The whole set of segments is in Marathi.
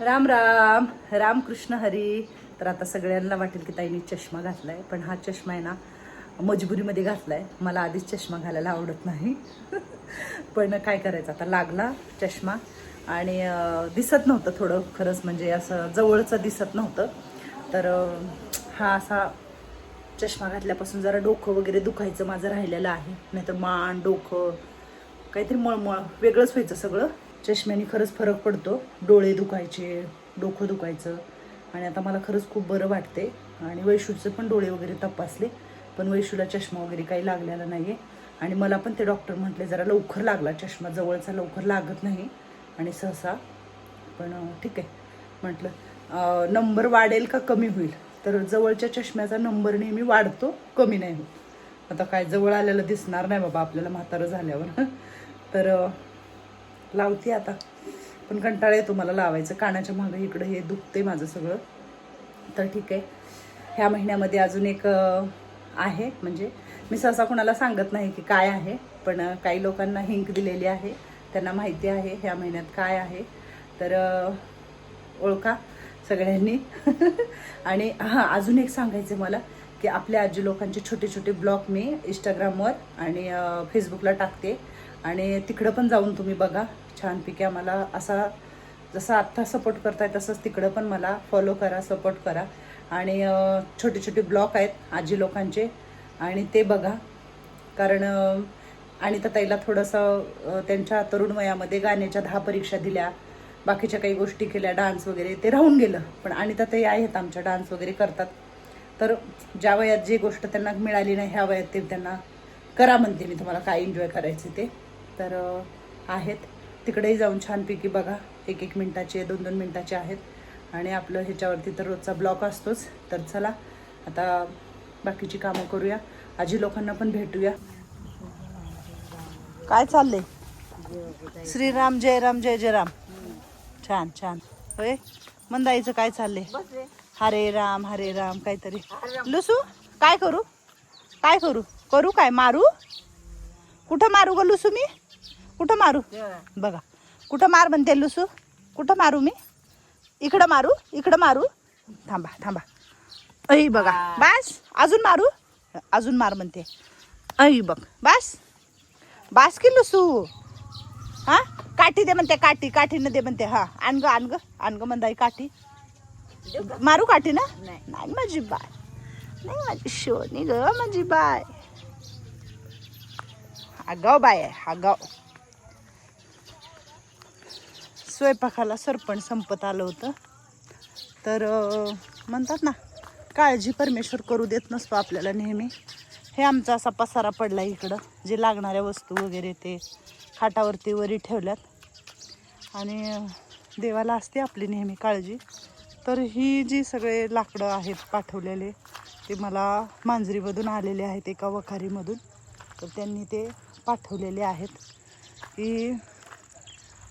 राम राम. राम कृष्ण हरी. तर आता सगळ्यांना वाटेल की ताईने चष्मा घातलाय पण हा चष्मा आहे ना मजबुरीमध्ये घातलाय. मला आधीच चष्मा घालायला आवडत नाही. पण काय करायचं आता लागला चष्मा. आणि दिसत नव्हतं थोडं खरंच म्हणजे असं जवळचं दिसत नव्हतं. तर हा असा चष्मा घातल्यापासून जरा डोकं वगैरे दुखायचं माझं राहिलेलं आहे. नाहीतर मान डोकं काहीतरी मळमळ वेगळंच व्हायचं सगळं. चष्म्याने खरंच फरक पडतो. डोळे दुखायचे डोकं दुखायचं. आणि आता मला खरंच खूप बरं वाटते आणि वैशूचं पण डोळे वगैरे तपासले पण वैशूला चष्मा वगैरे काही लागलेला नाही आहे आणि मला पण ते डॉक्टर म्हटले जरा लवकर लागला चष्मा जवळचा लवकर लागत नाही. आणि सहसा पण ठीक आहे. म्हटलं नंबर वाढेल का कमी होईल? तर जवळच्या चष्म्याचा नंबर नेहमी वाढतो कमी नाही होत. आता काय जवळ आलेलं दिसणार नाही बाबा आपल्याला म्हातारं झाल्यावर. तर लावते आता. पण कंटाळा येतो मला लावायचं. कानाच्या मागं इकडं हे दुखते माझं सगळं. तर ठीक आहे. ह्या महिन्यामध्ये अजून एक आहे. म्हणजे मी सहसा कोणाला सांगत नाही की काय आहे पण काही लोकांना हिंक दिलेली आहे. त्यांना माहिती आहे ह्या महिन्यात काय आहे. तर ओळखा सगळ्यांनी. आणि हां अजून एक सांगायचं मला की आपल्या आजी लोकांचे छोटे छोटे ब्लॉग मी इंस्टाग्रामवर आणि फेसबुकला टाकते. आणि तिकडं पण जाऊन तुम्ही बघा. छानपैकी आम्हाला असा जसं आत्ता सपोर्ट करताय तसंच तिकडं पण मला फॉलो करा सपोर्ट करा. आणि छोटे छोटे ब्लॉक आहेत आजी लोकांचे आणि ते बघा. कारण आणि तर ताईला थोडंसं त्यांच्या तरुण वयामध्ये गाण्याच्या दहा परीक्षा दिल्या बाकीच्या काही गोष्टी केल्या डान्स वगैरे ते राहून गेलं. पण आणि तर ते आहेत आमच्या डान्स वगैरे करतात. तर ज्या वयात जी गोष्ट त्यांना मिळाली नाही ह्या वयात ते त्यांना करा म्हणते मी तुम्हाला काय एन्जॉय करायचे ते. तर आहेत. तिकडेही जाऊन छानपैकी बघा. एक एक मिनटाचे दोन दोन मिनटाचे आहेत. आणि आपलं ह्याच्यावरती तर रोजचा ब्लॉक असतोच. तर चला आता बाकीची कामं करूया. आजी लोकांना पण भेटूया. काय चाललंय? श्रीराम जय राम जय जय राम छान छान. होय? मंदाईचं काय चाललंय? हरे राम हरे राम काहीतरी. लुसू काय करू? काय करू? करू काय? मारू? कुठं मारू ग लुसू मी? कुठं मारू? बघा. कुठं मार म्हणते लुसू? कुठं मारू मी? इकडं मारू इकडं मारू. थांबा थांबा. ऐ बघा. बस अजून मारू? अजून मार म्हणते. ऐ बघ. बस. बास की लुसू? हा? काठी दे म्हणते काठी. काठीनं दे म्हणते. हा आण ग आण ग. आण ग मंदाई काठी. मारू काठी ना? नाही. माझी बाय. नाही माझी शोनी ग माझी बाय. आगाव बाय आहे आगाव स्वयंपाकाला सरपण संपत आलं होतं. तर म्हणतात ना काळजी परमेश्वर करू देत नसतो आपल्याला नेहमी. हे आमचा असा पसारा पडला इकडं जे लागणाऱ्या वस्तू वगैरे ते खाटावरती वरी ठेवल्यात. आणि देवाला असते आपली नेहमी काळजी. तर ही जी सगळे लाकडं आहेत पाठवलेले ते मला मांजरीमधून आलेले आहेत एका वखारीमधून. तर त्यांनी ते पाठवलेले आहेत. की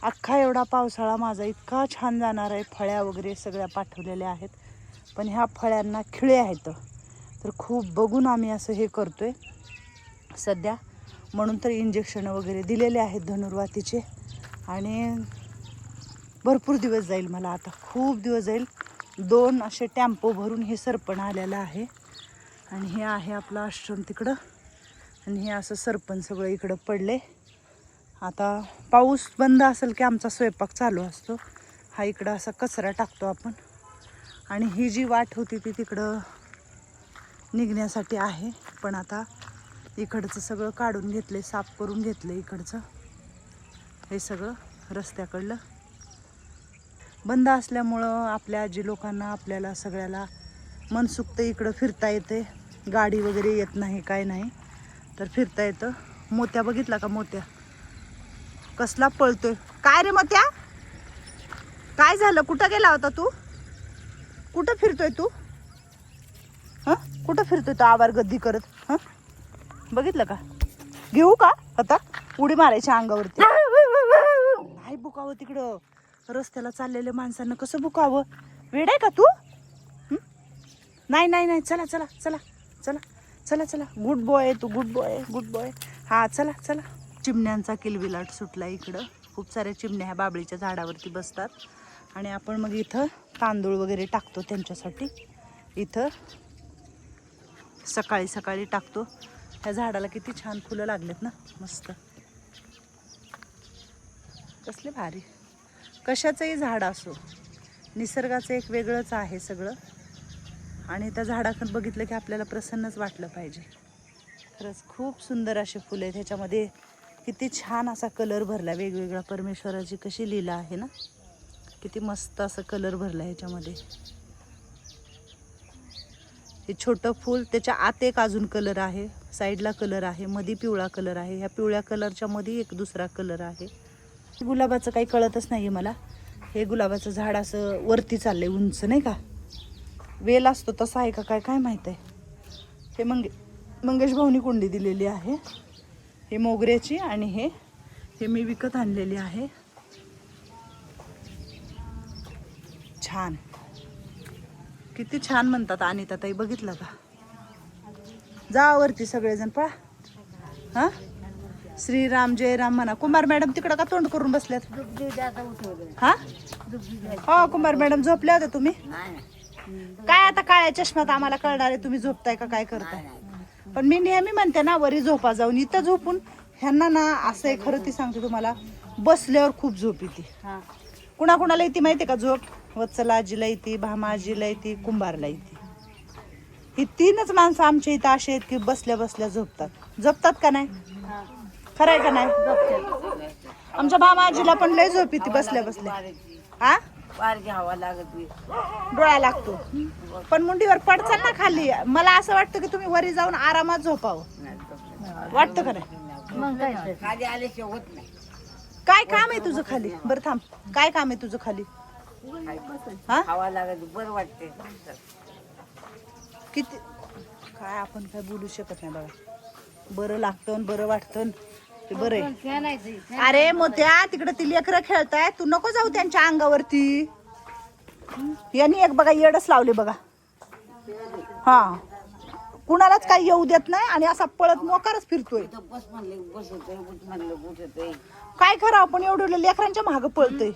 अख्खा एवढा पावसाळा माझा इतका छान जाणार आहे. फळ्या वगैरे सगळ्या पाठवलेल्या आहेत. पण ह्या फळ्यांना खिळे आहेत. तर खूप बघून आम्ही असं हे करतो आहे सध्या म्हणून तर इंजेक्शनं वगैरे दिलेले आहेत धनुर्वातीचे. आणि भरपूर दिवस जाईल मला आता. खूप दिवस जाईल. दोन असे टॅम्पो भरून हे सरपण आलेलं आहे. आणि हे आहे आपलं आश्रम तिकडं. आणि हे असं सरपण सगळं इकडं पडले आता पाऊस बंद असेल की आमचा स्वयंपाक चालू असतो. हा इकडं असा कचरा टाकतो आपण. आणि ही जी वाट होती ती तिकडं निघण्यासाठी आहे. पण आता इकडचं सगळं काढून घेतले साफ करून घेतले इकडचं. हे सगळं रस्त्याकडलं. बंद असल्यामुळं आपल्या आजी लोकांना आपल्याला सगळ्याला मनसुक्त इकडं फिरता येते गाडी वगैरे येत नाही काय नाही. तर फिरता येतं. मोत्या बघितला का मोत्या? कसला पळतोय? काय रे मोत्या काय झालं? कुठं गेला होता तू? कुठं फिरतोय तू? हां? कुठं फिरतोय तो आवार गद्दी करत? हां? बघितलं का? घेऊ का? आता उडी मारायच्या अंगावरती. नाही बुकावं तिकडं? रस्त्याला चाललेल्या माणसांना कसं बुकावं वेड आहे का तू? नाही नाही नाही. चला चला चला चला चला चला. गुड बॉय तू. गुड बॉय गुड बॉय हा चला चला. चिमण्यांचा किलबिलाट सुटला इकडं. खूप साऱ्या चिमण्या ह्या बाबळीच्या झाडावरती बसतात. आणि आपण मग इथं तांदूळ वगैरे टाकतो त्यांच्यासाठी. इथं सकाळी सकाळी टाकतो. ह्या झाडाला किती छान फुलं लागलेत ना. मस्त. कसले भारी. कशाचंही झाड असो निसर्गाचं एक वेगळंच आहे सगळं. आणि त्या झाडाकडे बघितलं की आपल्याला प्रसन्नच वाटलं पाहिजे. खरंच खूप सुंदर असे फुलं आहेत. ह्याच्यामध्ये किती छान असा कलर भरला वेगवेगळा परमेश्वराची कशी लीला आहे ना? किती मस्त असं कलर भरला ह्याच्यामध्ये. हे छोटं फूल त्याच्या आत एक अजून कलर आहे साईडला कलर आहे मध्ये पिवळा कलर आहे ह्या पिवळ्या कलरच्या मध्ये एक दुसरा कलर आहे. गुलाबाचं काही कळतच नाही मला. हे गुलाबाचं झाड असं वरती चाललंय उंच नाही का? वेल असतो तसा आहे का काय काय माहीत आहे? हे मंगे मंगेश भाऊनी कुंडी दिलेली आहे. हे मोगऱ्याची आणि हे हे मी विकत आणलेली आहे. छान. किती छान म्हणतात अनिता ताई बघितलं का? जा वरती सगळेजण पळा. हा? श्रीराम जय राम म्हणा. कुमार मॅडम तिकडं का तोंड करून बसल्यात? हा? हो कुमार मॅडम झोपल्या होत्या तुम्ही? काय आता काळ्या चष्म्यात आम्हाला कळणार आहे तुम्ही झोपताय का काय करताय? पण मी नेहमी म्हणते ना वरी झोपा जाऊन. इथं झोपून ह्यांना ना असं आहे खरं ती सांगते तुम्हाला बसल्यावर खूप झोप येते. कुणाकुणाला येते माहिती का झोप? वत्सला आजीला येते भामा आजीला येते कुंभारला येते. ही तीनच माणसं आमच्या इथं अशी आहेत की बसल्या बसल्या झोपतात. झोपतात का नाही? खरं आहे का नाही? आमच्या भामा आजीला पण लय झोप येते बसल्या बसल्या. हा पार घ्यावा लागत नाही डोळा लागतो. पण मुंडीवर पडचाल ना खाली. मला असं वाटतं की तुम्ही वरी जाऊन आरामात झोपावं. वाटतं का नाही? मग काय? खाली आल्याशिवाय होत नाही. काय काम आहे तुझं खाली? बरं थांब. काय काम आहे तुझं खाली? हा? खावा लागत बरं वाटते किती काय आपण काय बोलू शकत नाही बघा बरं लागतं आणि बरं वाटतं आणि ते बरं आहे. अरे मोत्या तिकडे ती लेकरं खेळताय. तू नको जाऊ त्यांच्या अंगावरती. यांनी एक बघा येडच लावले बघा. हा. कुणालाच काही येऊ देत नाही आणि असा पळत मोकारच फिरतोय. तर बस म्हणले बस होतोय उठ म्हणलं उठ होतोय. काय करावं आपण एवढं लेकरांच्या मागं पळतोय?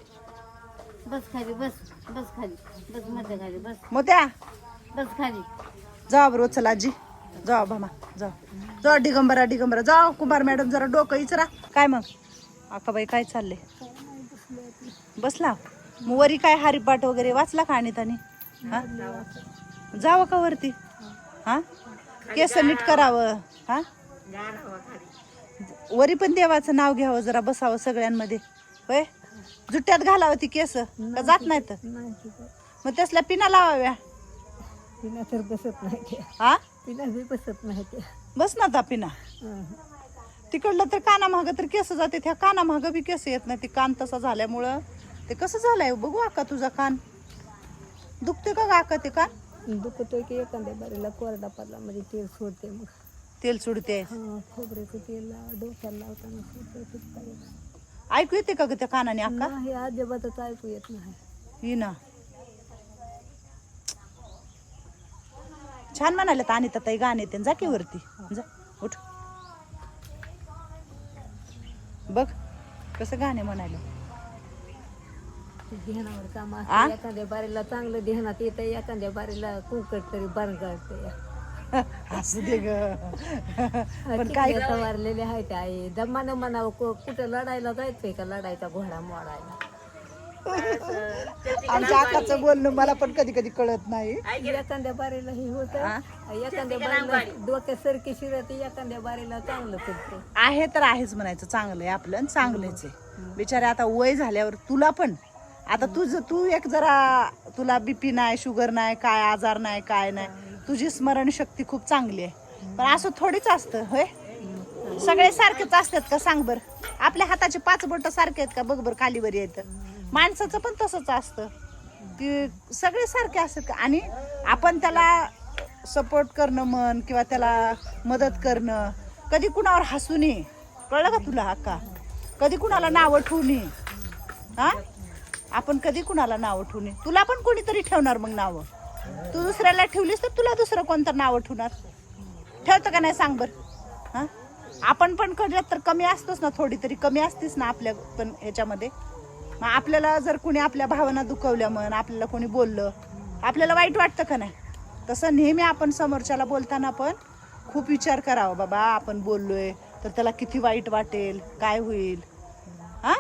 बस खाली बस बस खाली. बसमध्ये खाली बस. मोत्या. बस खाली. जा बरोबर चला आजी. जा भामा जा जा डिगंबरा डिगंबरा जा कुमार मॅडम जरा डोकं इचरा. काय मग? आकाबाई काय चालले बसला? मग वरी काय हरिपाठ वगैरे वाचला का आणि त्याने हा? जावं का वरती? हा? केस नीट करावं. हा? वरी पण देवाचं नाव घ्यावं जरा बसावं सगळ्यांमध्ये. होय? जुट्यात घालावं ती केस. का जात नाही तर मग त्यासल्या पिना लावाव्या. तिला तर बसत नाही हा? तिला बी बसत नाही बस ना आता पिना. तिकडलं तर काना मागं तर केस जाते त्या काना मागं बी केस येत नाही. ते कान तसा झाल्यामुळं ते कसं झालंय? बघू आका तुझा कान. दुखते का ग आका ते कान? दुखतोय की एखाद्या बारीला कोरडा पडला म्हणजे तेल सोडते मग. तेल सुडते हा खोबऱ्याचं तेल डोक्याला लावताना. ऐकू येते का ग त्या कानाने आका? नाही अजिबातच ऐकू येत नाही. ही ना. छान म्हणाले तर आणि ताई गाणे ते जा की वरती. जा उठ. बघ कसं गाणे म्हणाले. ते ध्यानावर काम आ? असते एखाद्या बारीला चांगलं ध्यानात येतं एखाद्या बारीला कुंकट तरी बरगाळते असू दे पण काय? आहे ते आई. दमानं म्हणावं कुठं लढायला जायचंय का लढायचा घोडा मोडायला? आमच्या आकाचं बोलणं मला पण कधी कधी कळत नाही. एखाद्या बारीला हे होत? एखाद्या बारीला डोक्यात सरकी शिरते एखाद्या बारीला चांगलं करते. आहे तर आहेच म्हणायचं चांगलं आहे आपलं आणि चांगलंच आहे. बिचारे आता वय झाल्यावर तुला पण. आता तुझं तू एक जरा तुला बीपी नाही शुगर नाही काय आजार नाही काय नाही. तुझी स्मरणशक्ती खूप चांगली आहे. पण असं थोडीच असतं होय? सगळे सारखेच असतात का? सांग बर. आपल्या हाताचे पाच बोट सारखे आहेत का? बघ बर खालीवर येत माणसाचं पण तसंच असतं. की सगळे सारखे असतात का? आणि आपण त्याला सपोर्ट करणं म्हण किंवा त्याला मदत करणं कधी कुणावर हसू नये. कळलं का तुला अक्का कधी कुणाला नावं ठेवू नये. हा? आपण कधी कुणाला नावं ठेवू नये. तुला पण कोणीतरी ठेवणार मग नावं. तू दुसऱ्याला ठेवलीस तर तुला दुसरं कोणतं नावं ठेवणार? ठेवतं का नाही सांग बर. हा? आपण पण कधी तर कमी असतोच ना थोडी तरी. कमी असतेस ना आपल्या पण ह्याच्यामध्ये. मग आपल्याला जर कोणी आपल्या भावना दुखवल्या म्हण आपल्याला कोणी बोललं आपल्याला वाईट वाटतं का नाही? तसं नेहमी आपण समोरच्याला बोलताना पण खूप विचार करावा बाबा आपण बोललोय तर त्याला किती वाईट वाटेल काय होईल? हा?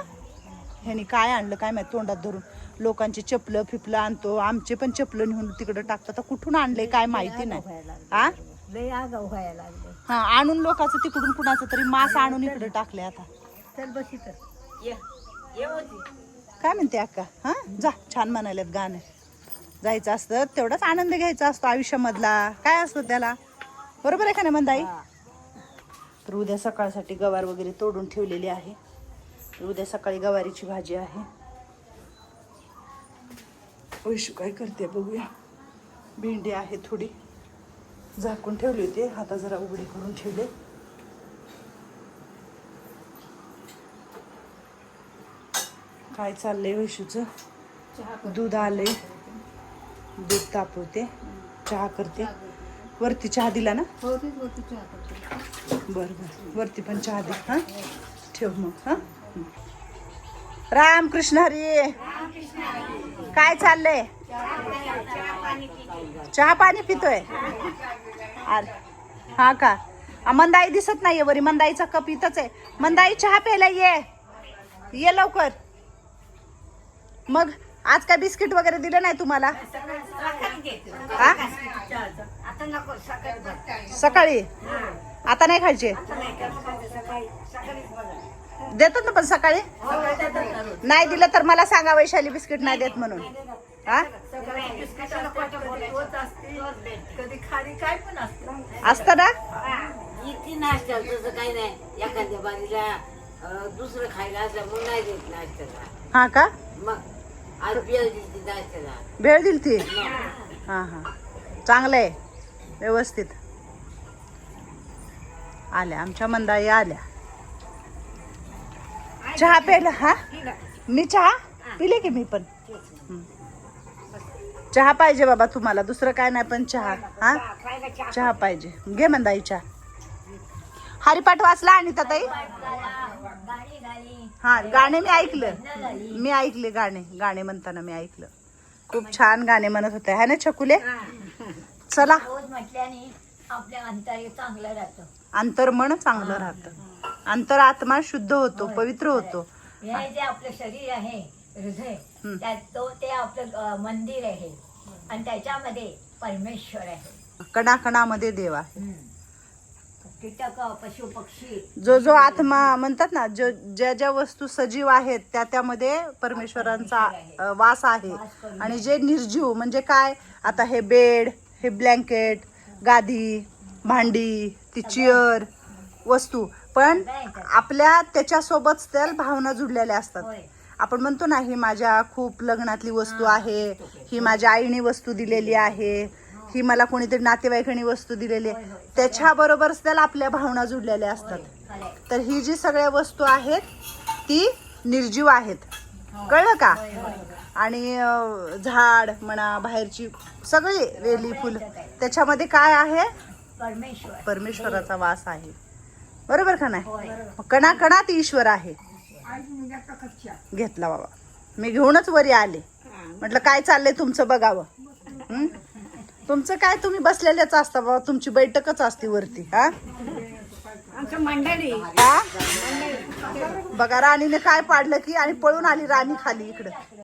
ह्यानी काय आणलं काय माहिती तोंडात धरून. लोकांची चपलं फिपलं आणतो आमचे पण चपलं नेऊन तिकडं टाकतात. आता कुठून आणले काय माहिती नाही. हा हा आणून लोकांचं तिकडून कुणाचं तरी मास आणून इकडे टाकले आता. चल बस इथं. ये ये होती काय म्हणते अक्का? हां? जा छान म्हणालेत गाणं. जायचं असतं तेवढाच आनंद घ्यायचा असतो आयुष्यामधला. काय असतं त्याला? बरोबर आहे का नाही मंदाई? तर उद्या सकाळसाठी गवार वगैरे तोडून ठेवलेली आहे. तर उद्या सकाळी गवारीची भाजी आहे. वैशू काय करते बघूया. भेंडी आहे थोडी. झाकून ठेवली होती. आता जरा उघडी करून ठेवले. काय चाललंय वैशूचं दूध आलंय. दूध तापवते. चहा करते. वरती चहा दिला ना? हो. बर बर. वरती पण चहा दे. हा? ठेव मग हा? राम कृष्ण हरी. काय चाललंय? चहा पाणी पितोय. अरे हा का? मंदाई दिसत नाहीये वरी. मंदाईचा कप इथंच आहे. मंदाई चहा प्यायला ये. ये लवकर. मग आज काय बिस्किट वगैरे दिलं नाही तुम्हाला? हा? सकाळी? आता नाही खायचे? देतात ना पण सकाळी? नाही दिलं तर मला सांगा वैशाली बिस्किट नाही देत म्हणून. हा? असतं ना? दुसरं खायला असलं नाही देत नाश्त्याला हा का? मग आज बिया भेळ दिली ती? हा हा. चांगलं आहे. व्यवस्थित. आल्या आमच्या मंदाई आल्या. चहा प्यायला हा? मी चहा? पिले की मी पण? चहा पाहिजे बाबा तुम्हाला दुसरं काय नाही पण चहा. हा? चहा पाहिजे. घे मंदाई चहा. हरिपाठ वाचला आणि ताई हा गाणे मी ऐकलं. मी ऐकले गाणे. गाणे म्हणताना मी ऐकलं. खूप छान गाणे म्हणत होते. है ना छकुले? चला. रोज म्हटल्याने आपल्या अंतर्य चांगलं राहतं. अंतर्मन चांगलं राहतं. अंतर आत्मा शुद्ध होतो पवित्र होतो. हे जे आपलं शरीर आहे हृदय. त्यात तो ते आपलं मंदिर आहे. आणि त्याच्यामध्ये परमेश्वर आहे. कणाकणामध्ये देव आहे. कीटक पशु पक्षी जो जो आत्मा म्हणतात ना जो ज्या ज्या वस्तू सजीव आहेत त्या त्यामध्ये परमेश्वरांचा अ, वास आहे. आणि जे निर्जीव म्हणजे काय? आता हे बेड हे ब्लँकेट गादी भांडी ती चिअर वस्तू. पण आपल्या त्याच्यासोबत त्या भावना जुडलेल्या असतात. होय. आपण म्हणतो ना ही माझ्या खूप लग्नातली वस्तू आहे ही माझ्या आईने वस्तू दिलेली आहे ही मला कोणीतरी नातेवाईकांनी वस्तू दिलेली आहे. त्याच्याबरोबरच त्याला आपल्या भावना जुडलेल्या असतात. तर ही जी सगळ्या वस्तू आहेत ती निर्जीव आहेत. कळलं का? आणि झाड म्हणा बाहेरची सगळी वेली फुल त्याच्यामध्ये काय आहे? परमेश्वराचा वास आहे. बरोबर का नाही? कणा कणात कणाकणात ईश्वर आहे. घेतला बाबा. मी घेऊनच वरी आले. म्हटलं काय चाललंय तुमचं बघावं? तुमचं काय? तुम्ही बसलेलेच असता बाबा तुमची बैठकच असते वरती हा? मंडळी. हा? बघा राणीने काय पाडलं की आणि पळून आली राणी खाली इकडं.